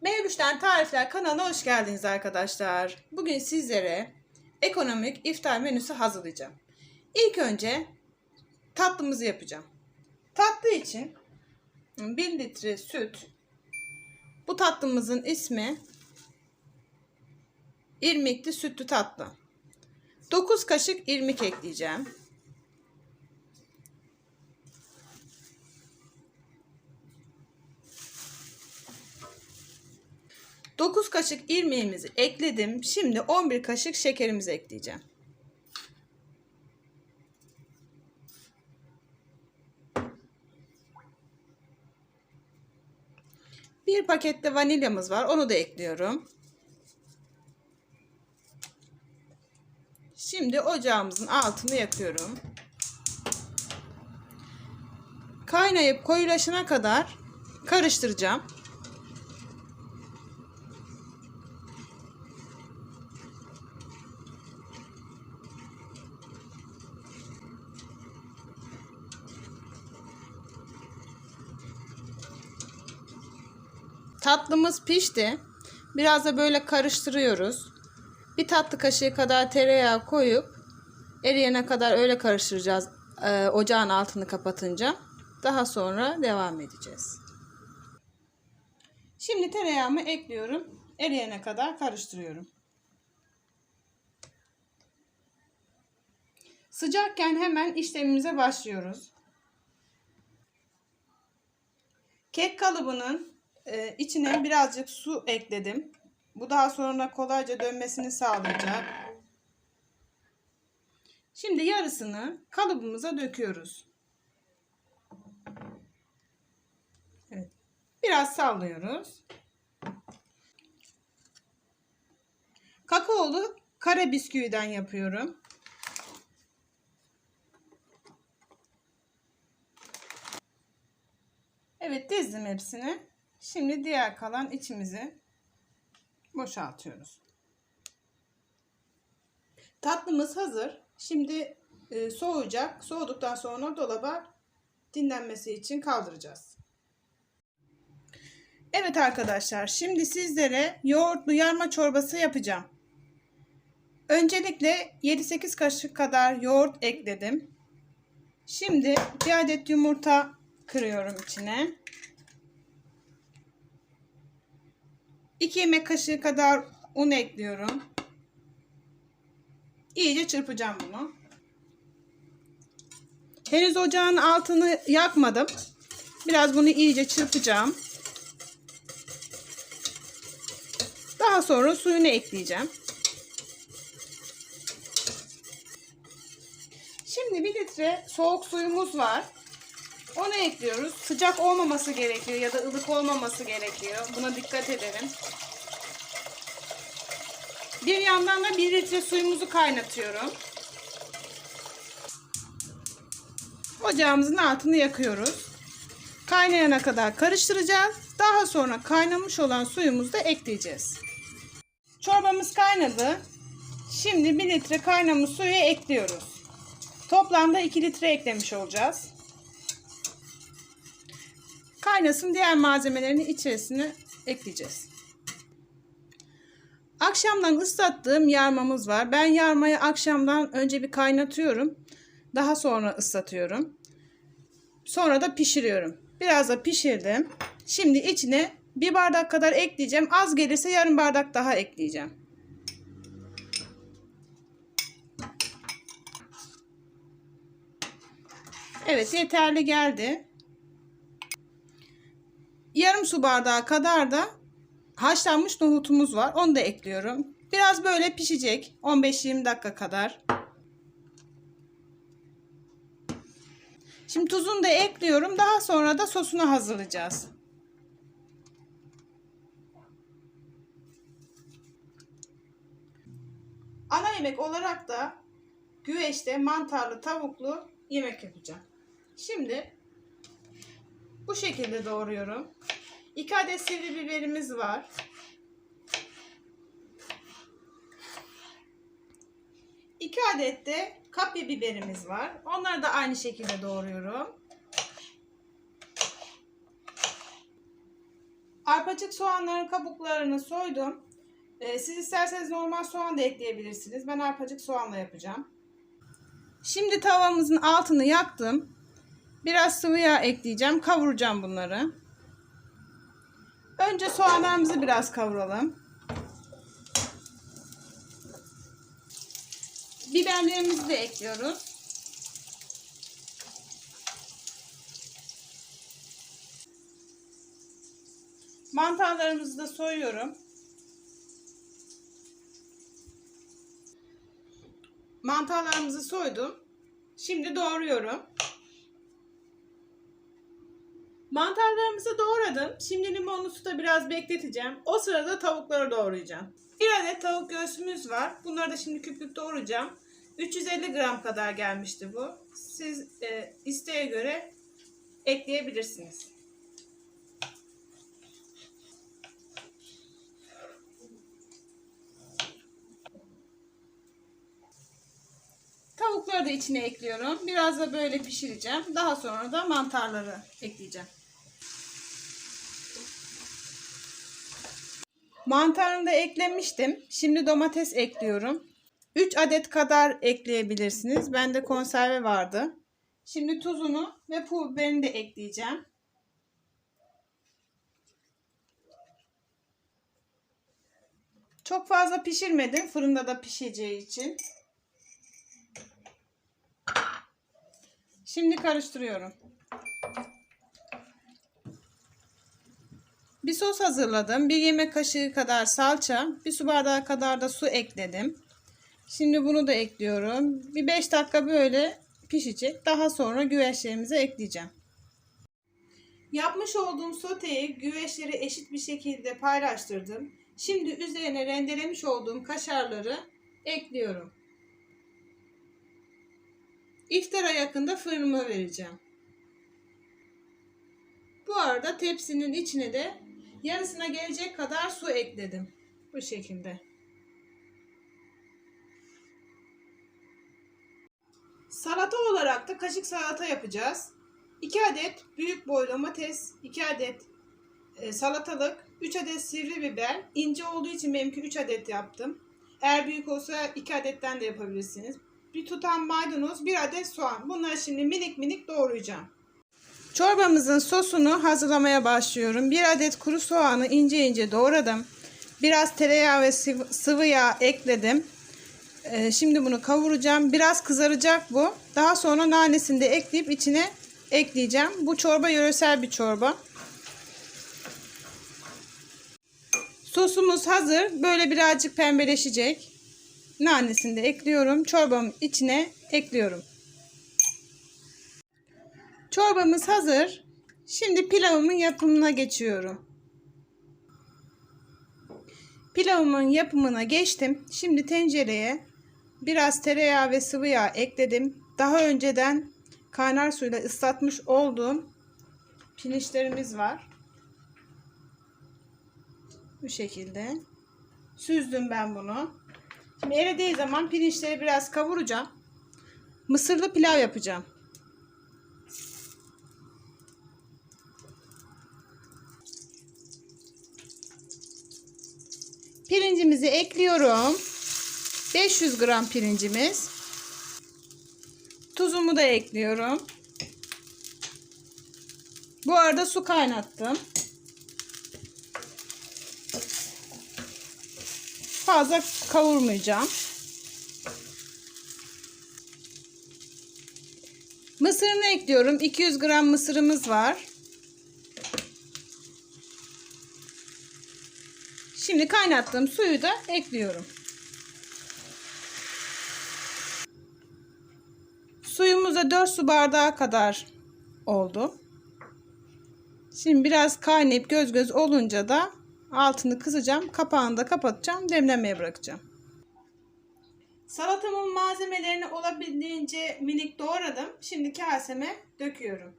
Mevlüş'ten Tarifler kanalına hoş geldiniz arkadaşlar. Bugün sizlere ekonomik iftar menüsü hazırlayacağım. İlk önce tatlımızı yapacağım. Tatlı için 1 litre süt. Bu tatlımızın ismi irmikli sütlü tatlı. 9 kaşık irmik ekleyeceğim. 9 kaşık irmiğimizi ekledim. Şimdi 11 kaşık şekerimizi ekleyeceğim. Bir pakette vanilyamız var. Onu da ekliyorum. Şimdi ocağımızın altını yakıyorum. Kaynayıp koyulaşana kadar karıştıracağım. Tatlımız pişti. Biraz da böyle karıştırıyoruz. Bir tatlı kaşığı kadar tereyağı koyup eriyene kadar öyle karıştıracağız. Ee, ocağın altını kapatınca. Daha sonra devam edeceğiz. Şimdi tereyağımı ekliyorum. Eriyene kadar karıştırıyorum. Sıcakken hemen işlemimize başlıyoruz. Kek kalıbının e, içine birazcık su ekledim. Bu daha sonra kolayca dönmesini sağlayacak. Şimdi yarısını kalıbımıza döküyoruz. Evet. Biraz sallıyoruz. Kakaolu kare bisküviden yapıyorum. Evet dizdim hepsini. Şimdi diğer kalan içimizi boşaltıyoruz. Tatlımız hazır. Şimdi e, soğuyacak. Soğuduktan sonra dolaba dinlenmesi için kaldıracağız. Evet arkadaşlar şimdi sizlere yoğurtlu yarma çorbası yapacağım. Öncelikle 7-8 kaşık kadar yoğurt ekledim. Şimdi bir adet yumurta kırıyorum içine. 2 yemek kaşığı kadar un ekliyorum. İyice çırpacağım bunu. Henüz ocağın altını yakmadım. Biraz bunu iyice çırpacağım. Daha sonra suyunu ekleyeceğim. Şimdi bir litre soğuk suyumuz var. Onu ekliyoruz. Sıcak olmaması gerekiyor ya da ılık olmaması gerekiyor. Buna dikkat edelim. Bir yandan da 1 litre suyumuzu kaynatıyorum. Ocağımızın altını yakıyoruz. Kaynayana kadar karıştıracağız. Daha sonra kaynamış olan suyumuzu da ekleyeceğiz. Çorbamız kaynadı. Şimdi 1 litre kaynamış suyu ekliyoruz. Toplamda 2 litre eklemiş olacağız. Kaynasın diğer malzemelerini içerisine ekleyeceğiz. Akşamdan ıslattığım yarmamız var. Ben yarmayı akşamdan önce bir kaynatıyorum. Daha sonra ıslatıyorum. Sonra da pişiriyorum. Biraz da pişirdim. Şimdi içine bir bardak kadar ekleyeceğim. Az gelirse yarım bardak daha ekleyeceğim. Evet yeterli geldi. Yarım su bardağı kadar da haşlanmış nohutumuz var. Onu da ekliyorum. Biraz böyle pişecek. 15-20 dakika kadar. Şimdi tuzunu da ekliyorum. Daha sonra da sosunu hazırlayacağız. Ana yemek olarak da güveçte mantarlı tavuklu yemek yapacağım. Şimdi bu şekilde doğruyorum. 2 adet sivri biberimiz var. 2 adet de kapya biberimiz var. Onları da aynı şekilde doğruyorum. Arpacık soğanların kabuklarını soydum. Ee, siz isterseniz normal soğan da ekleyebilirsiniz. Ben arpacık soğanla yapacağım. Şimdi tavamızın altını yaktım. Biraz sıvı yağ ekleyeceğim. Kavuracağım bunları. Önce soğanlarımızı biraz kavuralım. Biberlerimizi de ekliyoruz. Mantarlarımızı da soyuyorum. Mantarlarımızı soydum. Şimdi doğruyorum. Mantarlarımızı doğradım. Şimdi limonlu suda biraz bekleteceğim. O sırada tavukları doğrayacağım. Bir adet tavuk göğsümüz var. Bunları da şimdi küp küp doğrayacağım. 350 gram kadar gelmişti bu. Siz e, isteğe göre ekleyebilirsiniz. Tavukları da içine ekliyorum. Biraz da böyle pişireceğim. Daha sonra da mantarları ekleyeceğim. Mantarını da eklemiştim. Şimdi domates ekliyorum. 3 adet kadar ekleyebilirsiniz. Bende konserve vardı. Şimdi tuzunu ve pul biberini de ekleyeceğim. Çok fazla pişirmedim. Fırında da pişeceği için. Şimdi karıştırıyorum. Bir sos hazırladım. Bir yemek kaşığı kadar salça, bir su bardağı kadar da su ekledim. Şimdi bunu da ekliyorum. Bir 5 dakika böyle pişecek. Daha sonra güveçlerimize ekleyeceğim. Yapmış olduğum soteyi güveçleri eşit bir şekilde paylaştırdım. Şimdi üzerine rendelemiş olduğum kaşarları ekliyorum. İftara yakında fırınıma vereceğim. Bu arada tepsinin içine de yarısına gelecek kadar su ekledim. Bu şekilde. Salata olarak da kaşık salata yapacağız. 2 adet büyük boy domates, 2 adet e, salatalık, 3 adet sivri biber. İnce olduğu için benimki 3 adet yaptım. Eğer büyük olsa 2 adetten de yapabilirsiniz. Bir tutam maydanoz, bir adet soğan. Bunları şimdi minik minik doğrayacağım. Çorbamızın sosunu hazırlamaya başlıyorum. Bir adet kuru soğanı ince ince doğradım. Biraz tereyağı ve sıvı, sıvı yağ ekledim. Ee, şimdi bunu kavuracağım. Biraz kızaracak bu. Daha sonra nanesini de ekleyip içine ekleyeceğim. Bu çorba yöresel bir çorba. Sosumuz hazır. Böyle birazcık pembeleşecek. Nanesini de ekliyorum. Çorbamın içine ekliyorum. Çorbamız hazır. Şimdi pilavımın yapımına geçiyorum. Pilavımın yapımına geçtim. Şimdi tencereye biraz tereyağı ve sıvı yağ ekledim. Daha önceden kaynar suyla ıslatmış olduğum pirinçlerimiz var. Bu şekilde. Süzdüm ben bunu. Şimdi eridiği zaman pirinçleri biraz kavuracağım. Mısırlı pilav yapacağım. Pirincimizi ekliyorum. 500 gram pirincimiz. Tuzumu da ekliyorum. Bu arada su kaynattım. Fazla kavurmayacağım. Mısırını ekliyorum. 200 gram mısırımız var. Şimdi kaynattığım suyu da ekliyorum. Suyumuz da 4 su bardağı kadar oldu. Şimdi biraz kaynayıp göz göz olunca da altını kısacağım. Kapağını da kapatacağım. Demlemeye bırakacağım. Salatamın malzemelerini olabildiğince minik doğradım. Şimdi kaseme döküyorum.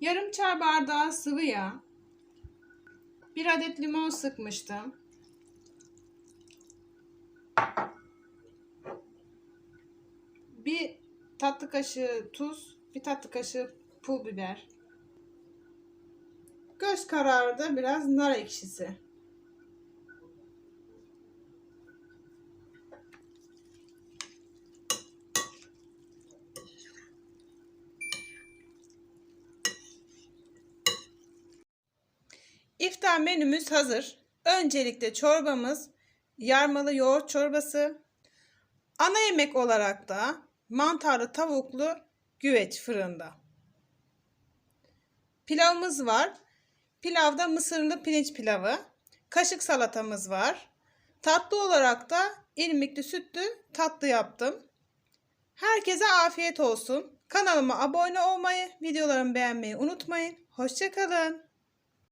Yarım çay bardağı sıvı yağ. Bir adet limon sıkmıştım. Bir tatlı kaşığı tuz, bir tatlı kaşığı pul biber. Göz kararı da biraz nar ekşisi. İftar menümüz hazır. Öncelikle çorbamız yarmalı yoğurt çorbası. Ana yemek olarak da mantarlı tavuklu güveç fırında. Pilavımız var. Pilavda mısırlı pirinç pilavı. Kaşık salatamız var. Tatlı olarak da irmikli sütlü tatlı yaptım. Herkese afiyet olsun. Kanalıma abone olmayı, videolarımı beğenmeyi unutmayın. Hoşçakalın.